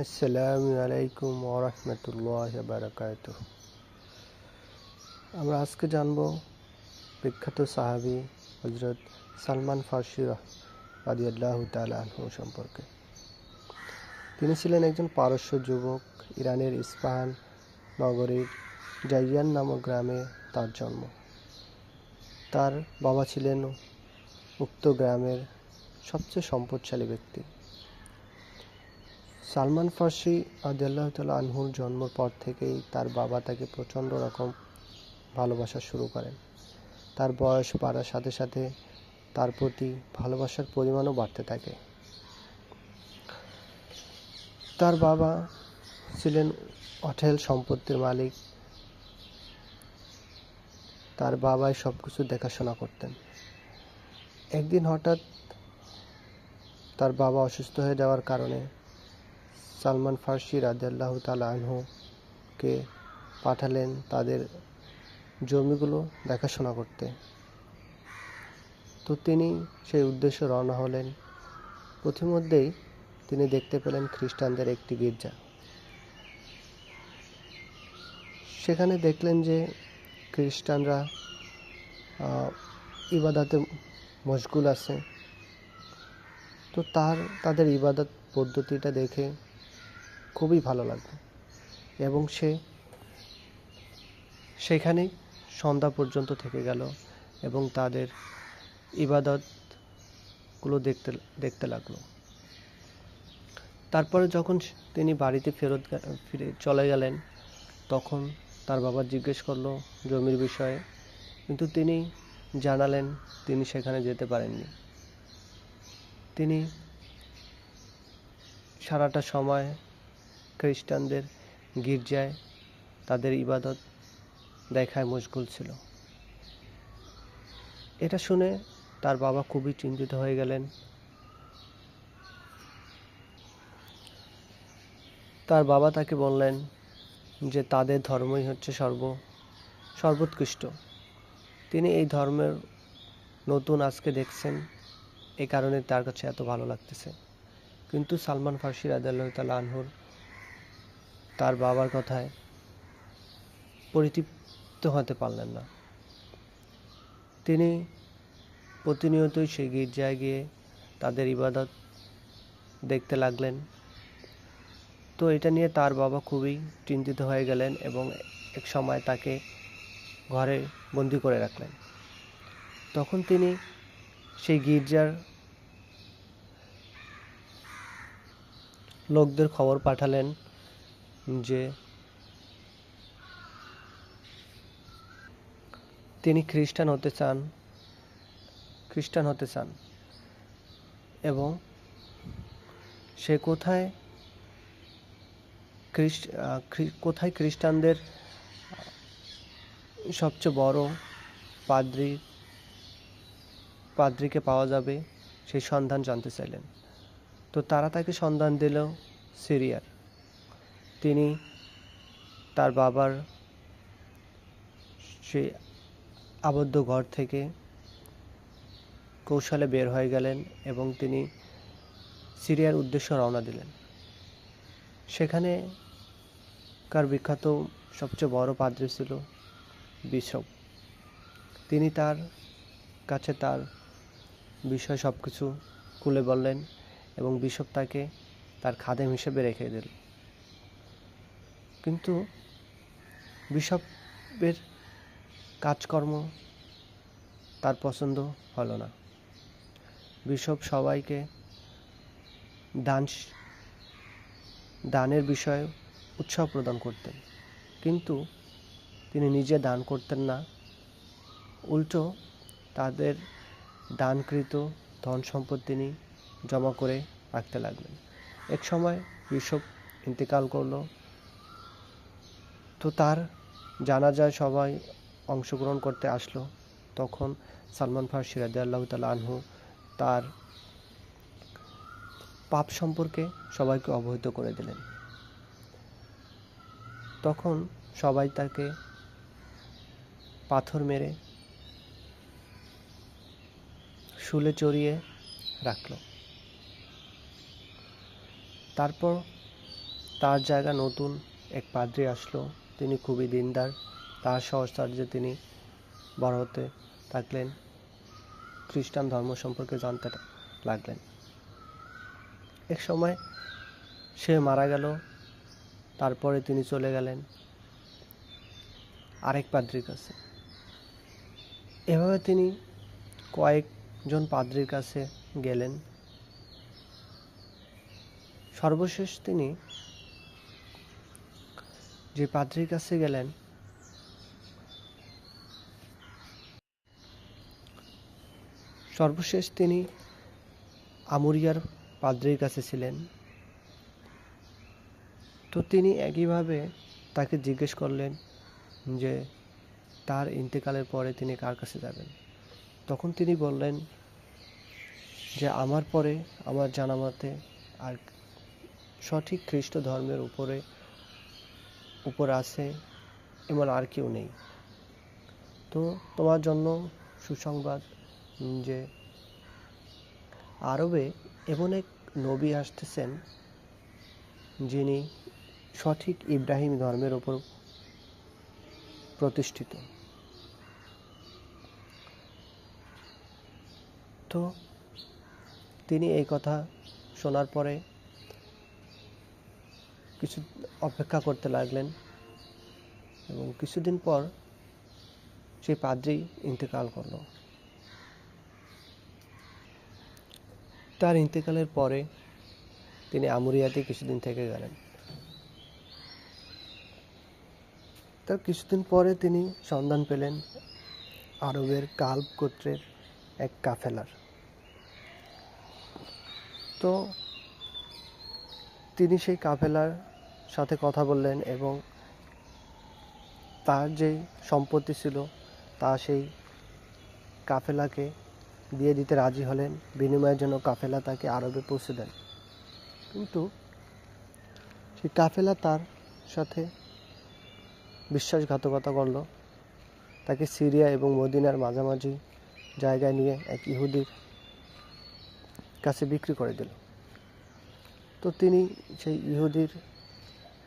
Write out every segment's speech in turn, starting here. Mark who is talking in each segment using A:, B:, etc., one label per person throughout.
A: আসসালামু আলাইকুম ওরহমতুল্লাহ বারকাত আমরা আজকে জানব বিখ্যাত সাহাবি হজরত সালমান ফার্সি রাদিয়াল্লাহ তালা আনহু সম্পর্কে। তিনি ছিলেন একজন পারস্য যুবক, ইরানের ইস্পাহান নগরীর জাইয়ান নামক গ্রামে তার জন্ম। তার বাবা ছিলেন উক্ত গ্রামের সবচেয়ে সম্পদশালী ব্যক্তি। সালমান ফার্সি আদাল্লাহ তালা আনহুর জন্মর পর থেকেই তার বাবা তাকে প্রচণ্ড রকম ভালোবাসা শুরু করেন। তার বয়স বাড়ার সাথে সাথে তার প্রতি ভালোবাসার পরিমাণও বাড়তে থাকে। তার বাবা ছিলেন অঠেল সম্পত্তির মালিক। তার বাবাই সব কিছু দেখাশোনা করতেন। একদিন হঠাৎ তার বাবা অসুস্থ হয়ে যাওয়ার কারণে সালমান ফার্সি রাদিয়াল্লাহু তালা আনহুকে পাঠালেন তাদের জমিগুলো দেখাশোনা করতে। তো তিনি সেই উদ্দেশ্যে রওনা হলেন। প্রথমধ্যেই তিনি দেখতে পেলেন খ্রিস্টানদের একটি গির্জা। সেখানে দেখলেন যে খ্রিস্টানরা ইবাদাতে মশগুল আছে। তো তার, তাদের ইবাদত পদ্ধতিটা দেখে খুবই ভালো লাগল এবং সে সেখানেই সন্ধ্যা পর্যন্ত থেকে গেল এবং তাদের ইবাদতগুলো দেখতে দেখতে লাগল। তারপরে যখন তিনি বাড়িতে ফেরত ফিরে চলে গেলেন, তখন তার বাবা জিজ্ঞেস করল জমির বিষয়ে, কিন্তু তিনি জানালেন তিনি সেখানে যেতে পারেননি। তিনি সারাটা সময় খ্রিস্টানদের গির্জায় তাদের ইবাদত দেখায় মশগুল ছিল। এটা শুনে তার বাবা খুবই চিন্তিত হয়ে গেলেন। তার বাবা তাকে বললেন যে, তাদের ধর্মই হচ্ছে সর্ব, সর্বোৎকৃষ্ট। তিনি এই ধর্মের নতুন আজকে দেখছেন। এই কারণে তার কাছে এত ভালো লাগতেছে। কিন্তু সালমান ফার্সি রাদিয়াল্লাহু তাআলা আনহুর তার বাবার কথায় পরিতৃপ্ত হতে পারলেন না। তিনি প্রতিনিয়তই সেই গির্জায় গিয়ে তাদের ইবাদত দেখতে লাগলেন। তো এটা নিয়ে তার বাবা খুবই চিন্তিত হয়ে গেলেন এবং এক সময় তাকে ঘরে বন্দি করে রাখলেন। তখন তিনি সেই গির্জার লোকদের খবর পাঠালেন যে তিনি খ্রিস্টান হতে চান, খ্রিস্টান হতে চান এবং সে কোথায় কোথায় খ্রিস্টানদের সবচেয়ে বড় পাদ্রি, পাদ্রিকে পাওয়া যাবে সেই সন্ধান জানতে চাইলেন। তো তারা তাকে সন্ধান দিল সিরিয়ার। তিনি তার বাবার সেই আবদ্ধ ঘর থেকে কৌশলে বের হয়ে গেলেন এবং তিনি সিরিয়ার উদ্দেশ্যে রওনা দিলেন। সেখানে কার বিখ্যাত সবচেয়ে বড় পাদ্রী ছিল বিশপ। তিনি তার কাছে তার বিষয় সব কিছু খুলে বললেন এবং বিশপ তাকে তার খাদেম হিসেবে রেখে দিল কিন্তু বিশপের কাজকর্ম তার পছন্দ হলো না। বিশপ সবাইকে দান, দানের বিষয়ে উৎসাহ প্রদান করতেন। কিন্তু তিনি নিজে দান করতেন না। উল্টো তাদের দানকৃত ধন সম্পদ তিনি জমা করে রাখতে লাগলেন। এক সময় বিশপ ইন্তেকাল করল। তো তার জানাজায় সবাই অংশগ্রহণ করতে আসলো। তখন সালমান ফার্সি রাদিয়াল্লাহু তাআলা আনহু তার পাপ সম্পর্কে সবাইকে অবহিত করে দিলেন। তখন সবাই তাকে পাথর মেরে শুলে চড়িয়ে রাখল। তারপর তার জায়গা নতুন এক পাদ্রী আসলো। তিনি খুবই দিনদার। তার সহচার্যে তিনি বড় হতে থাকলেন, খ্রিস্টান ধর্ম সম্পর্কে জানতে লাগলেন। এক সময় সে মারা গেল, তারপরে তিনি চলে গেলেন আরেক পাদ্রির কাছে। এভাবে তিনি কয়েকজন পাদ্রির কাছে গেলেন। সর্বশেষ তিনি যে পাদ্রির কাছে গেলেন। সর্বশেষ তিনি আমুরিয়ার পাদ্রির কাছে ছিলেন। তো তিনি একইভাবে তাকে জিজ্ঞেস করলেন যে, তার ইন্তেকালের পরে তিনি কার কাছে যাবেন? তখন তিনি বললেন যে, আমার পরে, আমার জানা মতে আর সঠিক খ্রিস্ট ধর্মের উপরে উপর আছে এমন আর কেউ নেই। তো তোমার জন্য সুসংবাদ যে আরবে এমন এক নবী আসতেছেন যিনি সঠিক ইব্রাহিম ধর্মের ওপর প্রতিষ্ঠিত। তো তিনি এই কথা শোনার পরে কিছু অপেক্ষা করতে লাগলেন এবং কিছুদিন পর সেই পাদ্রী ইন্তেকাল করল। তার ইন্তেকালের পরে তিনি আমুরিয়াতে কিছুদিন থেকে গেলেন। তার কিছুদিন পরে তিনি সন্ধান পেলেন আরবের কাল্প গোত্রের এক কাফেলার। তো তিনি সেই কাফেলার সাথে কথা বললেন এবং তার যে সম্পত্তি ছিল, তা সেই কাফেলাকে দিয়ে দিতে রাজি হলেন। বিনিময়ের জন্য কাফেলা তাকে আরবে পৌঁছে দেন। কিন্তু সেই কাফেলা তার সাথে বিশ্বাসঘাতকতা করল। তাকে সিরিয়া এবং মদিনার মাঝামাঝি জায়গায় নিয়ে এক ইহুদির কাছে বিক্রি করে দিল। তো তিনি সেই ইহুদির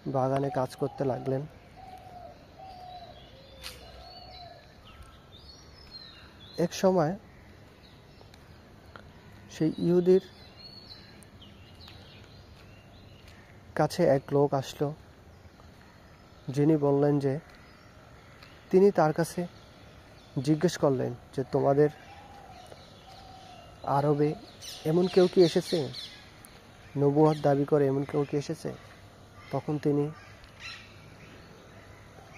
A: বাগানে কাজ করতে লাগলেন। এক সময় সেই ইহুদির কাছে এক লোক আসলো, যিনি বললেন যে, তিনি তার কাছে জিজ্ঞেস করলেন যে, তোমাদের আরবে এমন কেউ কি এসেছে? নবুয়াদ দাবি করে এমন কেউ কি এসেছে? তখন তিনি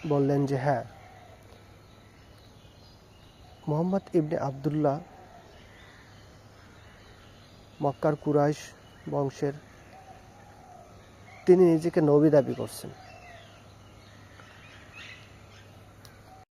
A: বললেন যে হ্যাঁ মোহাম্মদ ইবনে আবদুল্লাহ মক্কার কুরাইশ বংশের, তিনি নিজেকে নবী দাবি করছেন।